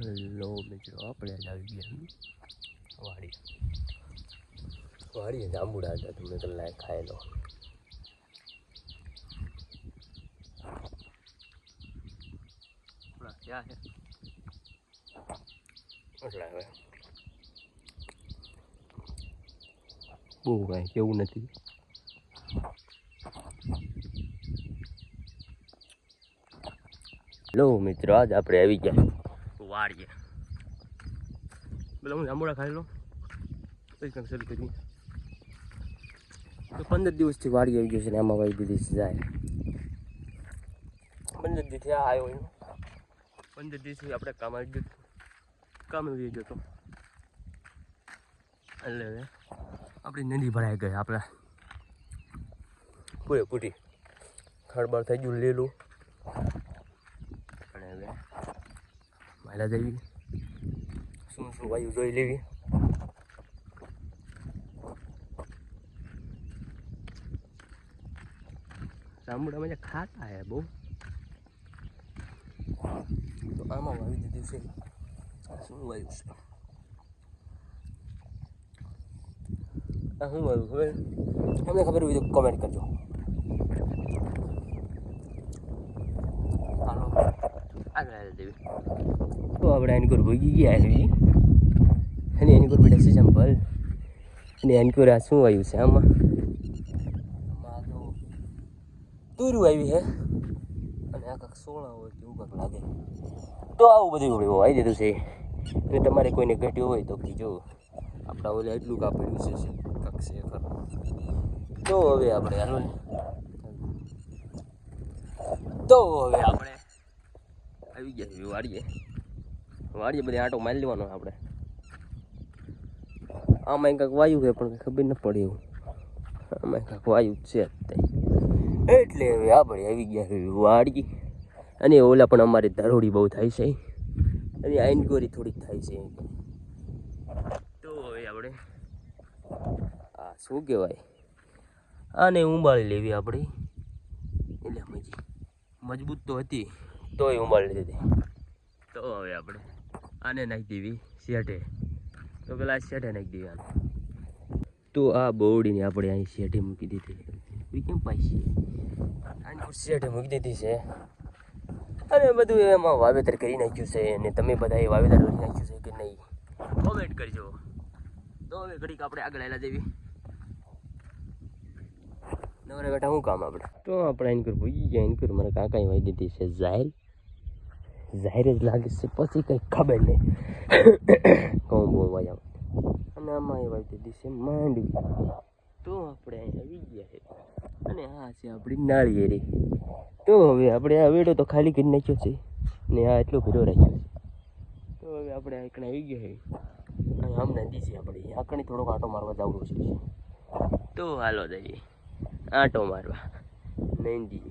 લો મિત્રો આપણે જ આવી ગયા વાડી વાડીએ. જાંબુડા હતા તમે કલાક ખાયેલો ક્યાં છે? એટલે હવે. બહુ કાંઈ કેવું નથી. લો મિત્રો આજ આપણે આવી ગયા. વાડીએ બધા હું જાંબુડા ખાઈ લો પછી કંઈક શરૂ કરીએ. તો પંદર દિવસથી વાડી આવી ગયો છે ને આમાં વાવી દીધી જાય. પંદર દિવસથી આ આવ્યો એનો. પંદર દિવસથી આપણે કામ આવી ગયું કામ આવી ગયો તો એટલે આપણી નદી ભરાઈ ગઈ, આપણે. પૂરેપૂરી. ખડબડ થઈ ગયું, લીલું અને હવે મારા દેવી શું શું વાયુ જોઈ લેવી? જાંબુડામાં મજા ખાતા હે બહુ. આમાં વાવી દીધું છે. શું વાયુ છે? શું વાયુ ખબર તમને ખબર હોય તો કોમેન્ટ કરજો. આગળ દેવી. તો આપણે એની કોર ભોગી ગયા એવી અને એની કોર બેઠા છે ચંપલ અને એની કોર આ શું આવ્યું છે આમાં? તુરું આવી છે. અને આ કાંક સોળા હોય એવું કાંક લાગે. તો આવું બધું આપણે આવી દીધું છે. અને તમારે કોઈને ઘટ્યું હોય તો કીજો આપણા ઓલે એટલું કાપડ્યું છે કાંક છે તો હવે આપણે હાલો તો હવે આપણે આવી ગયા છે વાડીએ બધી આંટો મારી લેવાનો આપણે. આમાં કાંઈક વાયુ છે, પણ ખબર ન પડે એવું. આમાં કાંઈક વાયુ છે એટલે હવે આપણે આવી ગયા વાડી અને ઓલા પણ અમારે ધરોડી બહુ થાય છે. અને આઈનકોરી થોડીક થાય છે. તો હવે આપણે આ શું કહેવાય? આને ઉંબાળી લેવી આપણે. એટલે મજી મજબૂત તો હતી, તોય ઉંબાળી લીધી. તો હવે આપણે આને નાખી દેવી શેઠે તો પેલા શેઠે નાખી દેવી આને તો આ બોડીને આપણે અહીં શેઠે મૂકી દીધી. કેમ પાછી? શેઠે મૂકી દીધી છે. અને બધું એમાં વાવેતર કરી નાખ્યું છે અને તમે બધા એ વાવેતર કરી નાખ્યું છે કે નહીં? કોમેન્ટ કરજો. તો હવે ઘડીક આપણે આગળ આવેલા દેવી નવરા બેઠા શું કામ આપણે? તો આપણે એની કર ભૂગી ગયા. એની કર મારા કાકાએ વાઈ દીધી છે જાહેર. જાહેર જ લાગે છે, પછી કંઈ ખબર નહીં. કહું બહુ વાયા અને આમાં એવા દીધી છે માંડવી તો આપણે અહીં આવી ગયા છે. અને આ છે આપણી નાળિયેરી. તો હવે આપણે આ વેડો તો ખાલી કરી નાખ્યો છે. ને આ એટલો ભીડો રાખ્યો છે. તો હવે આપણે આ એકણે આવી ગયા છે. અને હમણાં દીધી આપણે આકણે થોડોક આંટો મારવા જવું છે. તો હાલો જઈએ. આંટો મારવા. નંદી